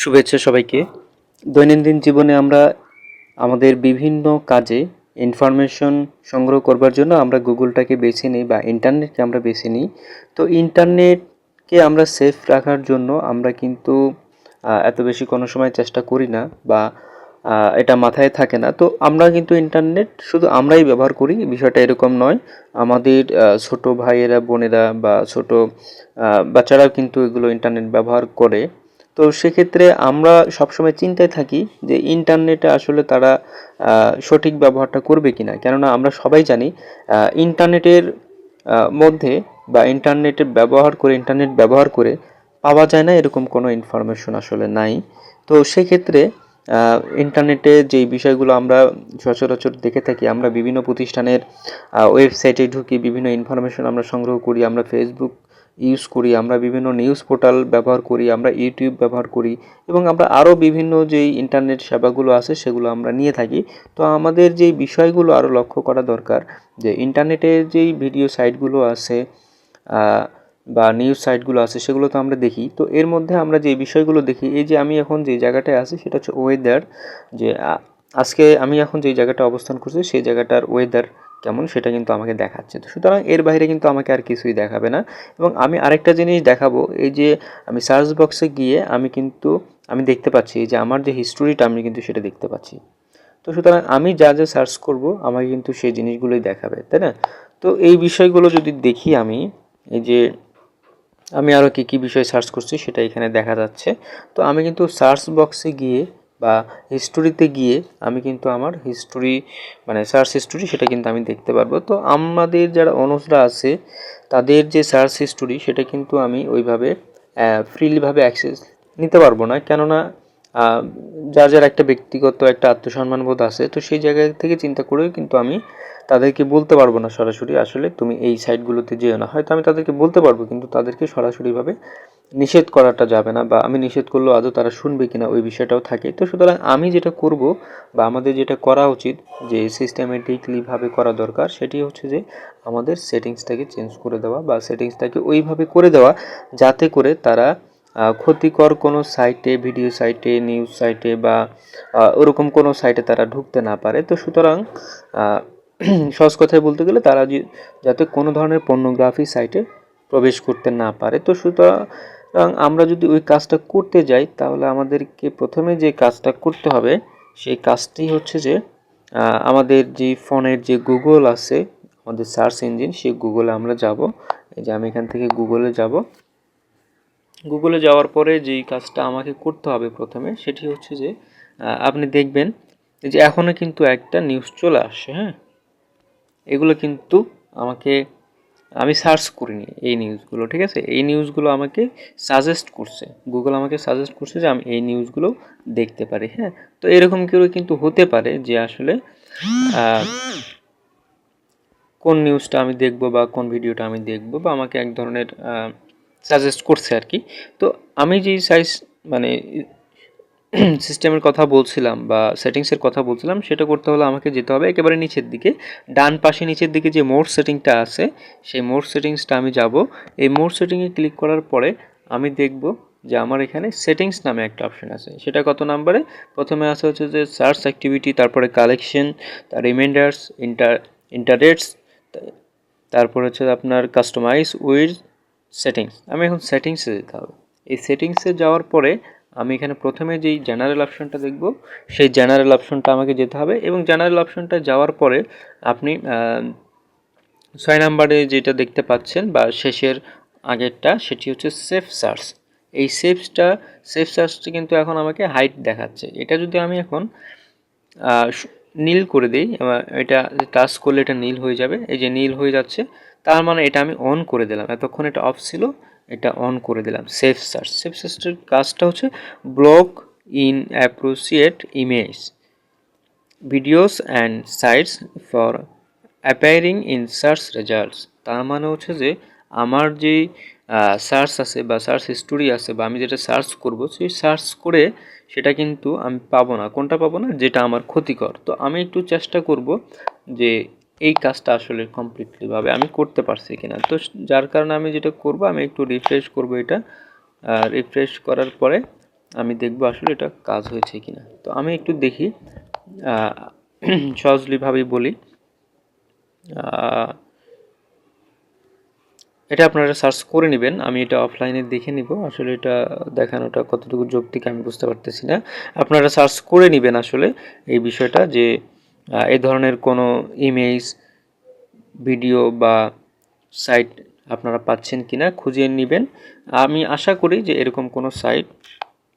শুভেচ্ছা সবাইকে। দৈনন্দিন জীবনে আমরা আমাদের বিভিন্ন কাজে ইনফরমেশন সংগ্রহ করবার জন্য আমরা গুগলটাকে বেছে নিই বা ইন্টারনেটকে আমরা বেছে নিই। তো ইন্টারনেটকে আমরা সেফ রাখার জন্য আমরা কিন্তু এত বেশি কোনো সময় চেষ্টা করি না বা এটা মাথায় থাকে না। তো আমরা কিন্তু ইন্টারনেট শুধু আমরাই ব্যবহার করি, বিষয়টা এরকম নয়। আমাদের ছোট ভাইয়েরা, বোনেরা বা ছোট বাচ্চারাও কিন্তু এগুলো ইন্টারনেট ব্যবহার করে। তো সেক্ষেত্রে আমরা সবসময় চিন্তায় থাকি যে ইন্টারনেটে আসলে তারা সঠিক ব্যবহারটা করবে কিনা। কেননা আমরা সবাই জানি ইন্টারনেটের মধ্যে বা ইন্টারনেটের ব্যবহার করে, ইন্টারনেট ব্যবহার করে পাওয়া যায় না এরকম কোনো ইনফরমেশন আসলে নাই। তো সেক্ষেত্রে ইন্টারনেটে যেই বিষয়গুলো আমরা সচরাচর দেখে থাকি, আমরা বিভিন্ন প্রতিষ্ঠানের ওয়েবসাইটে ঢুকি, বিভিন্ন ইনফরমেশন আমরা সংগ্রহ করি, আমরা ফেসবুক ইউজ করি, আমরা বিভিন্ন নিউজ পোর্টাল ব্যবহার করি, আমরা ইউটিউব ব্যবহার করি এবং আমরা আরও বিভিন্ন যেই ইন্টারনেট সেবাগুলো আছে সেগুলো আমরা নিয়ে থাকি। তো আমাদের যেই বিষয়গুলো আরও লক্ষ্য করা দরকার, যে ইন্টারনেটে যেই ভিডিও সাইটগুলো আছে বা নিউজ সাইটগুলো আছে সেগুলো তো আমরা দেখি। তো এর মধ্যে আমরা যে বিষয়গুলো দেখি, এই যে আমি এখন যে জায়গাটায় আছি সেটা হচ্ছে ওয়েদার যে আজকে আমি এখন যে জায়গাটা অবস্থান করছি সেই জায়গাটার ওয়েদার কেমন সেটা কিন্তু আমাকে দেখাচ্ছে। তো সুতরাং এর বাইরে কিন্তু আমাকে আর কিছুই দেখাবে না। এবং আমি আরেকটা জিনিস দেখাবো, এই যে আমি সার্চ বক্সে গিয়ে আমি কিন্তু, আমি দেখতে পাচ্ছি যে আমার যে হিস্টোরিটা আমি কিন্তু সেটা দেখতে পাচ্ছি। তো সুতরাং আমি যা যা সার্চ করব, আমাকে কিন্তু সেই জিনিসগুলোই দেখাবে, তাই না? তো এই বিষয়গুলো যদি দেখি আমি, এই যে আমি আরও কী কী বিষয় সার্চ করছি সেটা এখানে দেখা যাচ্ছে। তো আমি কিন্তু সার্চ বক্সে গিয়ে বা হিস্টোরিতে গিয়ে আমি কিন্তু আমার হিস্টোরি মানে সার্চ হিস্টোরি সেটা কিন্তু আমি দেখতে পারব। তো আমাদের যারা অনুজরা আছে, তাদের যে সার্চ হিস্টোরি সেটা কিন্তু আমি ওইভাবে ফ্রিলিভাবে অ্যাক্সেস নিতে পারব না। কেননা যার যার একটা ব্যক্তিগত একটা আত্মসম্মান বোধ আছে, তো সেই জায়গা থেকে চিন্তা করেও কিন্তু আমি তাদেরকে বলতে পারব না সরাসরি, আসলে তুমি এই সাইটগুলোতে যেও না। হয়তো আমি তাদেরকে বলতে পারব, কিন্তু তাদেরকে সরাসরিভাবে নিষেধ করাটা যাবে না বা আমি নিষেধ করলেও আদৌ তারা শুনবে কিনা ওই বিষয়টাও থাকে। তো সুতরাং আমি যেটা করব বা আমাদের যেটা করা উচিত যে সিস্টেমেটিকলিভাবে করা দরকার সেটি হচ্ছে যে আমাদের সেটিংসটাকে চেঞ্জ করে দেওয়া বা সেটিংসটাকে ওইভাবে করে দেওয়া যাতে করে তারা ক্ষতিকর কোনো সাইটে ভিডিও সাইটে নিউজ সাইটে বা ওরকম কোনো সাইটে তারা ঢুকতে না পারে। তো সুতরাং সহজ কথায় বলতে গেলে তারা যাতে কোনো ধরনের পর্নোগ্রাফি সাইটে প্রবেশ করতে না পারে। তো সুতরাং আমরা যদি ওই কাজটা করতে যাই, তাহলে আমাদেরকে প্রথমে যে কাজটা করতে হবে, সেই কাজটি হচ্ছে যে আমাদের যে ফোনের যে গুগল আছে, আমাদের সার্চ ইঞ্জিন, সেই গুগলে আমরা যাব। এই যে আমি এখান থেকে গুগলে যাব। গুগলে যাওয়ার পরে যেই কাজটা আমাকে করতে হবে প্রথমে, সেটি হচ্ছে যে আপনি দেখবেন যে এখনও কিন্তু একটা নিউজ চলে আসছে হ্যাঁ? এগুলো কিন্তু আমাকে আমি সার্চ করিনি এই নিউজগুলো ঠিক আছে? এই নিউজগুলো আমাকে সাজেস্ট করছে। গুগল আমাকে সাজেস্ট করছে যে আমি এই নিউজগুলো দেখতে পারি হ্যাঁ? তো এরকম কেউ কিন্তু হতে পারে যে আসলে কোন নিউজটা আমি দেখব বা কোন ভিডিওটা আমি দেখব বা আমাকে এক ধরনের সাজেস্ট করছে আর কি। তো আমি যেই সাইজ মানে সিস্টেমের কথা বলছিলাম বা সেটিংসের কথা বলছিলাম, সেটা করতে হলে আমাকে যেতে হবে একেবারে নিচের দিকে। ডান পাশে নিচের দিকে যে মোড সেটিংটা আছে, সেই মোড সেটিংসটা আমি যাব। এই মোড সেটিংয়ে ক্লিক করার পরে আমি দেখব যে আমার এখানে সেটিংস নামে একটা অপশন আছে। সেটা কত নাম্বারে প্রথমে আছে হচ্ছে যে সার্চ অ্যাক্টিভিটি তারপরে কালেকশন তার রিমাইন্ডার্স ইন্টার ইন্টারেটস তারপর হচ্ছে আপনার কাস্টমাইজ উইথ সেটিংস আমি এখন সেটিংসে যেতে হবে। এই সেটিংসে যাওয়ার পরে আমি এখানে প্রথমে যেই জেনারেল অপশনটা দেখব, সেই জেনারেল অপশনটা আমাকে যেতে হবে এবং জেনারেল অপশনটা যাওয়ার পরে আপনি ছয় নাম্বারে যেটা দেখতে পাচ্ছেন বা শেষের আগেরটা, সেটি হচ্ছে সেফ সার্চ এই সেফসটা সেফ সার্চটি কিন্তু এখন আমাকে হাইট দেখাচ্ছে। এটা যদি আমি এখন নীল করে দিই এটা টাচ করলে এটা নীল হয়ে যাবে। এই যে নীল হয়ে যাচ্ছে, তার মানে এটা আমি অন করে দিলাম। এতক্ষণ এটা অফ ছিল। এটা অন করে দিলাম। সেফ সার্চ সেফ সার্চের কাজটা হচ্ছে block inappropriate image videos and sites for appearing in search results তার মানে হচ্ছে যে আমার যে সার্চ আছে বা সার্চ হিস্টোরি আছে বা আমি যেটা সার্চ করব, সেই সার্চ করে সেটা কিন্তু আমি পাবো না। কোনটা পাবো না? যেটা আমার ক্ষতিকর। তো আমি একটু চেষ্টা করব যে এই কাজটা আসলে কমপ্লিটলিভাবে আমি করতে পারছি কিনা। তো যার কারণে আমি যেটা করব, আমি একটু রিফ্রেশ করব এটা। রিফ্রেশ করার পরে আমি দেখব আসলে এটা কাজ হয়েছে কিনা। তো আমি একটু দেখি সহজলিভাবেই বলি। এটা আপনারা সার্চ করে নেবেন, আমি এটা অফলাইনে দেখে নিব। আসলে এটা দেখানোটা কতটুকু যৌক্তিক আমি বুঝতে পারতেছি না। আপনারা সার্চ করে নেবেন আসলে এই বিষয়টা যে এই ধরনের কোনো ইমেজ, ভিডিও বা সাইট আপনারা পাচ্ছেন কিনা খুঁজে নেবেন। আমি আশা করি যে এরকম কোনো সাইট,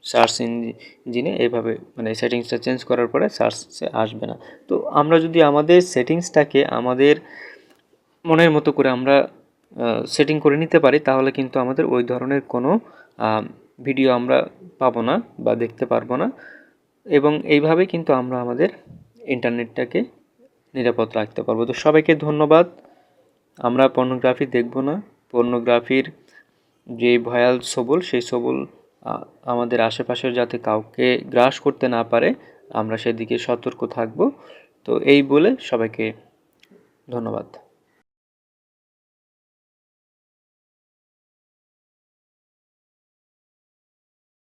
সার্চ ইঞ্জিনে এভাবে মানে সেটিংসটা চেঞ্জ করার পরে সার্চে আসবে না। তো আমরা যদি আমাদের সেটিংসটাকে আমাদের মনের মতো করে আমরা সেটিং করে নিতে পারি, তাহলে কিন্তু আমাদের ওই ধরনের কোনো ভিডিও আমরা পাবো না বা দেখতে পারব না। এবং এইভাবে কিন্তু আমরা আমাদের ইন্টারনেটটাকে নিরাপদ রাখতে পারব। তো সবাইকে ধন্যবাদ। আমরা পর্নোগ্রাফি দেখব না। পর্নোগ্রাফির যে ভয়াল সবল, সেই সবল আমাদের আশেপাশের যাতে কাউকে গ্রাস করতে না পারে, আমরা সেদিকে সতর্ক থাকব। তো এই বলে সবাইকে ধন্যবাদ।